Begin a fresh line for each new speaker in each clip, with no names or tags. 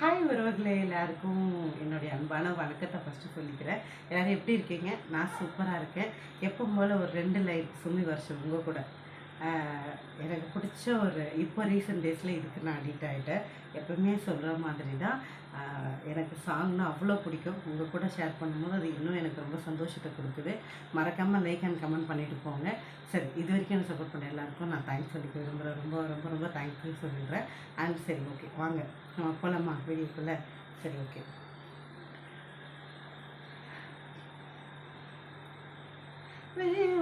Hi உறவுகளே எல்லாருக்கும் என்னுடைய அன்பான வணக்கத்தை ஃபஸ்ட்டு சொல்லிக்கிறேன். எல்லோரும் எப்படி இருக்கீங்க? நான் சூப்பராக இருக்கேன். எப்போ போல் ஒரு ரெண்டு லைட் சுமி வருஷம் உங்கள் கூட. எனக்கு பிடிச்ச ஒரு இப்போ ரீசெண்ட் டேஸில் இதுக்கு நான் அடிக்ட் ஆகிட்டேன் எப்பவுமே சொல்கிற மாதிரி தான் எனக்கு சாங்னா அவ்வளோ பிடிக்கும். உங்கள் கூட ஷேர் பண்ணும்போது அது இன்னும் எனக்கு ரொம்ப சந்தோஷத்தை கொடுக்குது. மறக்காமல் லைக் அண்ட் கமெண்ட் பண்ணிவிட்டு போங்க. சரி இது வரைக்கும் எனக்கு சப்போர்ட் பண்ண எல்லாருக்கும் நான் தேங்க்ஸ் சொல்லிக்க விரும்புகிறேன் ரொம்ப ரொம்ப ரொம்ப தேங்க்யூ சொல்லிடுறேன் அண்ட் சரி ஓகே வாங்க. நம்ம போகலாமா வீடியோக்குள்ளே? சரி ஓகே உனை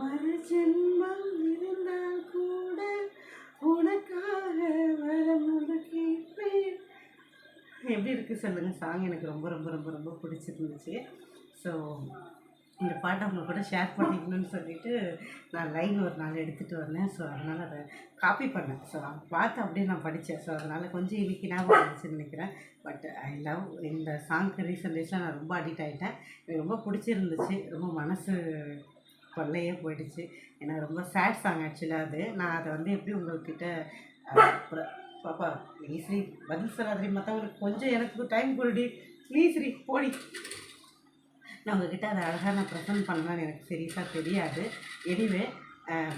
மறு ஜென்மம் இருந்தால் கூட உனக்காக வரம் ஒன்று கேட்பேன். எப்படி இருக்குது சொல்லுங்கள் சாங் எனக்கு ரொம்ப ரொம்ப ரொம்ப ரொம்ப பிடிச்சிருந்துச்சு. ஸோ இந்த பாட்டை அவங்க கூட ஷேர் பண்ணிக்கணும்னு சொல்லிட்டு நான் லைன் ஒரு நாள் எடுத்துகிட்டு வந்தேன். ஸோ அதனால் அதை காப்பி பண்ணேன். ஸோ அதை பார்த்து அப்படியே நான் படித்தேன். ஸோ அதனால் கொஞ்சம் இன்னைக்கு ஞாபகம் நினைக்கிறேன். பட் ஐ லவ் இந்த சாங்க்கு ரீசெண்ட் டேஸில் நான் ரொம்ப அடிக்ட் ஆகிட்டேன் எனக்கு ரொம்ப பிடிச்சிருந்துச்சு. ரொம்ப மனசு கொள்ளையே போயிடுச்சு. எனக்கு ரொம்ப சேட் சாங் ஆக்சுவலாக அது. நான் அதை வந்து எப்படி உங்கள்கிட்ட பாப்பா ப்ளீஸ் ரீ பதில் சொல்லாதீ மற்றவங்களுக்கு கொஞ்சம் எனக்கு டைம் கொடுடி. ப்ளீஸ் ரீ போடி. நான் உங்ககிட்ட அதை அழகாக நான் ப்ரெசென்ட் பண்ணலான்னு எனக்கு சீரியஸாக தெரியாது. எனிவே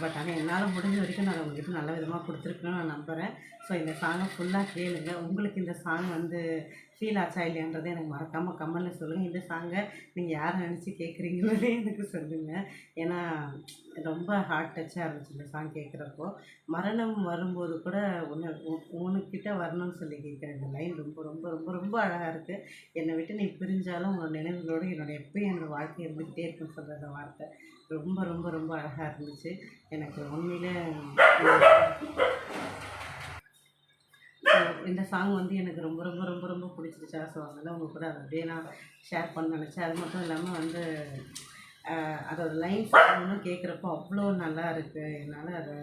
பட் ஆனால் என்னால் முடிஞ்ச வரைக்கும் நான் உங்ககிட்ட நல்ல விதமாக கொடுத்துருக்கணும்னு நான் நம்புகிறேன் ஸோ இந்த சாங்கை ஃபுல்லாக கேளுங்க. உங்களுக்கு இந்த சாங் வந்து ஃபீல் ஆச்சா எனக்கு மறக்காமல் கமெண்டில் சொல்லுங்கள் இந்த சாங்கை நீங்கள் யாரை நினச்சி கேட்குறீங்களே எனக்கு சொல்லுங்கள் ஏன்னா ரொம்ப ஹார்ட் டச்சாக இருந்துச்சு இந்த சாங் கேட்குறப்போ மரணம் வரும்போது கூட உன்னை உனக்கிட்ட வரணும்னு சொல்லி கேட்குறேன் இந்த லைன் ரொம்ப ரொம்ப ரொம்ப ரொம்ப அழகாக இருக்குது என்னை விட்டு நீ பிரிஞ்சாலும் உன்னோட நினைவுகளோடு என்னோட எப்பயும் என்னோட வாழ்க்கை இருந்துக்கிட்டே இருக்குன்னு சொல்கிற அந்த வார்த்தை. ரொம்ப ரொம்ப ரொம்ப அழகாக இருந்துச்சு. எனக்கு உண்மையில் இந்த சாங் வந்து எனக்கு ரொம்ப ரொம்ப ரொம்ப ரொம்ப பிடிச்சிருச்சா ஸோ அதனால் உங்கள் கூட அதை அப்படியே நான் ஷேர் பண்ண நினச்சேன். அது மட்டும் இல்லாமல் வந்து அதோட லைன்ஸ் ஒன்றும் கேட்குறப்போ அவ்வளோ நல்லா இருக்குது என்னால் அதை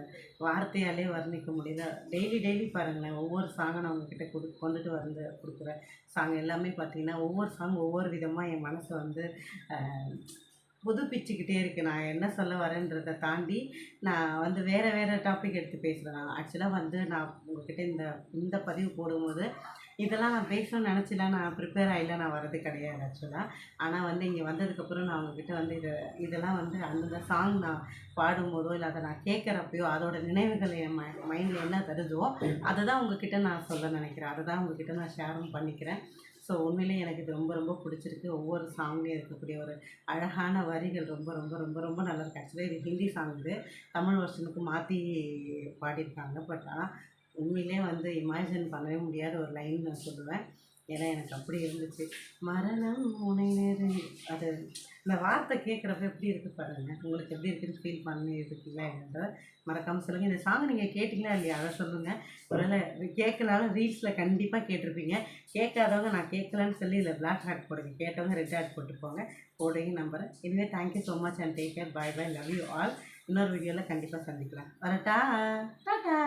வார்த்தையாலே வர்ணிக்க முடியல. டெய்லி டெய்லி பாருங்களேன். ஒவ்வொரு சாங்கை நான் உங்ககிட்ட கொடு கொண்டுட்டு வந்து கொடுக்குற சாங் எல்லாமே பார்த்தீங்கன்னா ஒவ்வொரு சாங் ஒவ்வொரு விதமாக என் மனசை வந்து புதுப்பிச்சுக்கிட்டே இருக்குது நான் என்ன சொல்ல வரேன்றதை தாண்டி நான் வந்து வேறு வேறு டாபிக் எடுத்து பேசுகிறேன் நான் ஆக்சுவலாக வந்து நான் உங்ககிட்ட இந்த இந்த பதிவு போடும்போது இதெல்லாம் நான் பேசணும்னு நினச்சிலாம் நான் ப்ரிப்பேர் ஆகல. நான் வர்றது கிடையாது ஆக்சுவலாக ஆனால் வந்து இங்கே வந்ததுக்கப்புறம் நான் உங்ககிட்ட வந்து இதை இதெல்லாம் வந்து அந்த சாங் நான் பாடும்போதோ இல்லை அதை நான் கேட்குறப்பையோ அதோட நினைவுகள் என் ம மைண்டில் என்ன தருதோ அதை தான் உங்ககிட்ட நான் சொல்ல நினைக்கிறேன். அதை தான் உங்ககிட்ட நான் ஷேரும் பண்ணிக்கிறேன். ஸோ உண்மையிலே எனக்கு இது ரொம்ப ரொம்ப பிடிச்சிருக்கு. ஒவ்வொரு சாங்லேயும் இருக்கக்கூடிய ஒரு அழகான வரிகள் ரொம்ப ரொம்ப ரொம்ப ரொம்ப நல்லா இருக்கு. ஆக்சுவலாக இது ஹிந்தி சாங் இது. தமிழ் வருஷனுக்கு மாற்றி பாடியிருக்காங்க. பட் ஆனால் உண்மையிலே வந்து இமேஜின் பண்ணவே முடியாத ஒரு லைன் நான் சொல்லுவேன். ஏன்னா எனக்கு அப்படி இருந்துச்சு. மரணம் உனை நேரு. அது இந்த வார்த்தை கேட்குறப்ப எப்படி இருக்குது பாருங்க. உங்களுக்கு எப்படி இருக்குன்னு ஃபீல் பண்ணி இருக்கீங்களா என்னன்ற மறக்காமல் சொல்லுங்கள் இந்த சாங் நீங்கள் கேட்டிங்களா இல்லையா? அதை சொல்லுங்கள் ஒருவேளை கேட்கலாலும் ரீல்ஸில் கண்டிப்பாக கேட்டிருப்பீங்க. கேட்காதவங்க நான் கேட்கலன்னு சொல்லி இதில் பிளாக் ஹார்ட் போடுங்க. கேட்டவங்க ரெட் ஹார்ட் போட்டு போங்க போடுங்க நம்புறேன் இதுவே thank you so much and take care bye bye love you all இன்னொரு வீடியோவில் கண்டிப்பாக சந்திக்கலாம். வரட்டா. டாட்டா